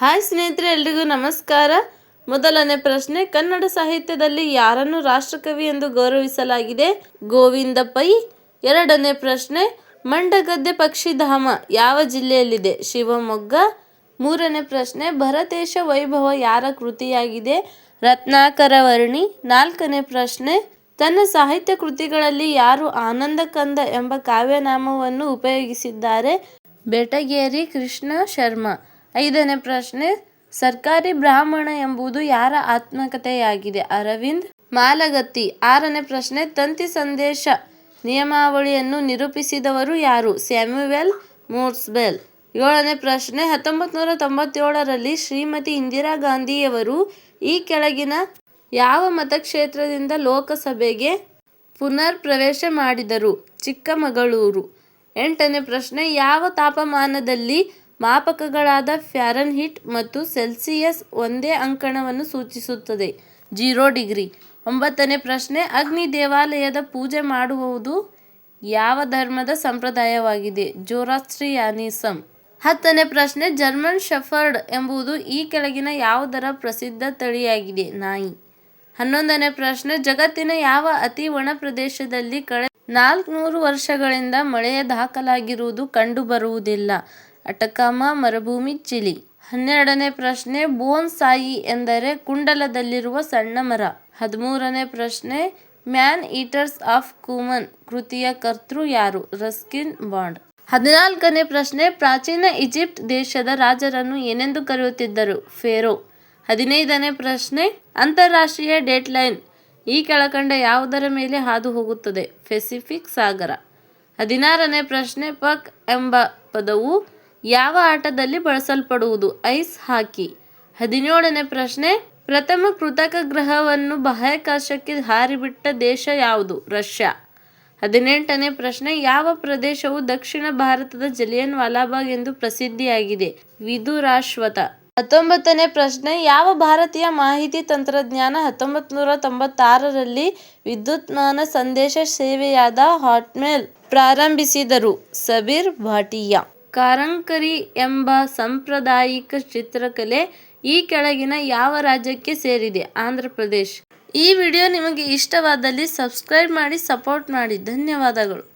Hi ಸ್ನೇಹಿತರೆ, ಎಲ್ರಿಗೂ ನಮಸ್ಕಾರ. ಮೊದಲನೇ ಪ್ರಶ್ನೆ, ಕನ್ನಡ ಸಾಹಿತ್ಯದಲ್ಲಿ ಯಾರನ್ನು ರಾಷ್ಟ್ರಕವಿ ಎಂದು ಗೌರವಿಸಲಾಗಿದೆ? ಗೋವಿಂದ ಪೈ. ಎರಡನೇ ಪ್ರಶ್ನೆ, ಮಂಡಗದ್ದೆ ಪಕ್ಷಿಧಾಮ ಯಾವ ಜಿಲ್ಲೆಯಲ್ಲಿದೆ? ಶಿವಮೊಗ್ಗ. ಮೂರನೇ ಪ್ರಶ್ನೆ, ಭರತೇಶ ವೈಭವ ಯಾರ ಕೃತಿಯಾಗಿದೆ? ರತ್ನಾಕರ ವರ್ಣಿ. ನಾಲ್ಕನೇ ಪ್ರಶ್ನೆ, ತನ್ನ ಸಾಹಿತ್ಯ ಕೃತಿಗಳಲ್ಲಿ ಯಾರು ಆನಂದ ಕಂದ ಎಂಬ ಕಾವ್ಯನಾಮವನ್ನು ಉಪಯೋಗಿಸಿದ್ದಾರೆ? ಬೆಟಗೇರಿ ಕೃಷ್ಣ ಶರ್ಮಾ. ಐದನೇ ಪ್ರಶ್ನೆ, ಸರ್ಕಾರಿ ಬ್ರಾಹ್ಮಣ ಎಂಬುದು ಯಾರ ಆತ್ಮಕಥೆಯಾಗಿದೆ? ಅರವಿಂದ್ ಮಾಲಗತ್ತಿ. ಆರನೇ ಪ್ರಶ್ನೆ, ತಂತಿ ಸಂದೇಶ ನಿಯಮಾವಳಿಯನ್ನು ನಿರೂಪಿಸಿದವರು ಯಾರು? ಸ್ಯಾಮ್ಯುವೆಲ್ ಮೋರ್ಸ್ಬೆಲ್. ಏಳನೇ ಪ್ರಶ್ನೆ ಹತ್ತೊಂಬತ್ತು ನೂರ ತೊಂಬತ್ತೇಳರಲ್ಲಿ ಶ್ರೀಮತಿ ಇಂದಿರಾ ಗಾಂಧಿಯವರು ಈ ಕೆಳಗಿನ ಯಾವ ಮತಕ್ಷೇತ್ರದಿಂದ ಲೋಕಸಭೆಗೆ ಪುನರ್ ಪ್ರವೇಶ ಮಾಡಿದರು? ಚಿಕ್ಕಮಗಳೂರು. ಎಂಟನೇ ಪ್ರಶ್ನೆ, ಯಾವ ತಾಪಮಾನದಲ್ಲಿ ಮಾಪಕಗಳಾದ ಫ್ಯಾರನ್ಹೀಟ್ ಮತ್ತು ಸೆಲ್ಸಿಯಸ್ ಒಂದೇ ಅಂಕಣವನ್ನು ಸೂಚಿಸುತ್ತದೆ. Zero degree. ಒಂಬತ್ತನೇ ಪ್ರಶ್ನೆ, ಅಗ್ನಿ ದೇವಾಲಯದ ಪೂಜೆ ಮಾಡುವುದು ಯಾವ ಧರ್ಮದ ಸಂಪ್ರದಾಯವಾಗಿದೆ? ಜೋರಾಸ್ಟ್ರಿಯಾನಿಸಂ. ಹತ್ತನೇ ಪ್ರಶ್ನೆ, ಜರ್ಮನ್ ಶೆಫರ್ಡ್ ಎಂಬುದು ಈ ಕೆಳಗಿನ ಯಾವುದರ ಪ್ರಸಿದ್ಧ ತಳಿಯಾಗಿದೆ? ನಾಯಿ. ಹನ್ನೊಂದನೇ ಪ್ರಶ್ನೆ, ಜಗತ್ತಿನ ಯಾವ ಅತಿ ಒಣ ಪ್ರದೇಶದಲ್ಲಿ ಕಳೆದ ನಾಲ್ಕುನೂರು ವರ್ಷಗಳಿಂದ ಮಳೆಯ ದಾಖಲಾಗಿರುವುದು ಕಂಡುಬರುವುದಿಲ್ಲ? ಅಟಕಾಮ ಮರುಭೂಮಿ ಚಿಲಿ. ಹನ್ನೆರಡನೇ ಪ್ರಶ್ನೆ ಬೋನ್ಸಾಯಿ ಎಂದರೆ ಕುಂಡಲದಲ್ಲಿರುವ ಸಣ್ಣ ಮರ. ಹದಿಮೂರನೇ ಪ್ರಶ್ನೆ, ಮ್ಯಾನ್ ಈಟರ್ಸ್ ಆಫ್ ಕೂಮನ್, ಕೃತಿಯ ಕರ್ತೃ ಯಾರು? Ruskin Bond. ಹದಿನಾಲ್ಕನೇ ಪ್ರಶ್ನೆ, ಪ್ರಾಚೀನ ಈಜಿಪ್ಟ್ ದೇಶದ ರಾಜರನ್ನು ಏನೆಂದು ಕರೆಯುತ್ತಿದ್ದರು? ಫೇರೋ. ಹದಿನೈದನೇ ಪ್ರಶ್ನೆ, ಅಂತಾರಾಷ್ಟ್ರೀಯ ಡೇಟ್ಲೈನ್, ಈ ಕೆಳಕಂಡ ಯಾವುದರ ಮೇಲೆ ಹಾದು ಹೋಗುತ್ತದೆ ಪೆಸಿಫಿಕ್ ಸಾಗರ. ಹದಿನಾರನೇ ಪ್ರಶ್ನೆ, ಪಕ್ ಎಂಬ ಪದವು ಯಾವ ಆಟದಲ್ಲಿ ಬಳಸಲ್ಪಡುವುದು? ಐಸ್ ಹಾಕಿ. ಹದಿನೇಳನೇ ಪ್ರಶ್ನೆ. ಪ್ರಥಮ ಕೃತಕ ಗ್ರಹವನ್ನು ಬಾಹ್ಯಾಕಾಶಕ್ಕೆ ಹಾರಿಬಿಟ್ಟ ದೇಶ ಯಾವುದು? ರಷ್ಯಾ. ಹದಿನೆಂಟನೇ ಪ್ರಶ್ನೆ. ಯಾವ ಪ್ರದೇಶವು ದಕ್ಷಿಣ ಭಾರತದ ಜಲಿಯನ್ ವಾಲಾಬಾಗ್ ಎಂದು ಪ್ರಸಿದ್ಧಿಯಾಗಿದೆ? ವಿದುರಾಶ್ವತ ಹತ್ತೊಂಬತ್ತನೇ ಪ್ರಶ್ನೆ. ಯಾವ ಭಾರತೀಯ ಮಾಹಿತಿ ತಂತ್ರಜ್ಞಾನ ಹತ್ತೊಂಬತ್ತು ನೂರ ತೊಂಬತ್ತಾರರಲ್ಲಿ ವಿದ್ಯುತ್ಮಾನ ಸಂದೇಶ ಸೇವೆಯಾದ ಹಾಟ್ಮೇಲ್ ಪ್ರಾರಂಭಿಸಿದರು? ಸಬೀರ್ ಭಾಟಿಯಾ. ಕಾರಂಕರಿ ಎಂಬ ಸಾಂಪ್ರದಾಯಿಕ ಚಿತ್ರಕಲೆ ಈ ಕೆಳಗಿನ ಯಾವ ರಾಜ್ಯಕ್ಕೆ ಸೇರಿದೆ? ಆಂಧ್ರ ಪ್ರದೇಶ್. ಈ ವಿಡಿಯೋ ನಿಮಗೆ ಇಷ್ಟವಾದಲ್ಲಿ ಸಬ್ಸ್ಕ್ರೈಬ್ ಮಾಡಿ, ಸಪೋರ್ಟ್ ಮಾಡಿ. ಧನ್ಯವಾದಗಳು.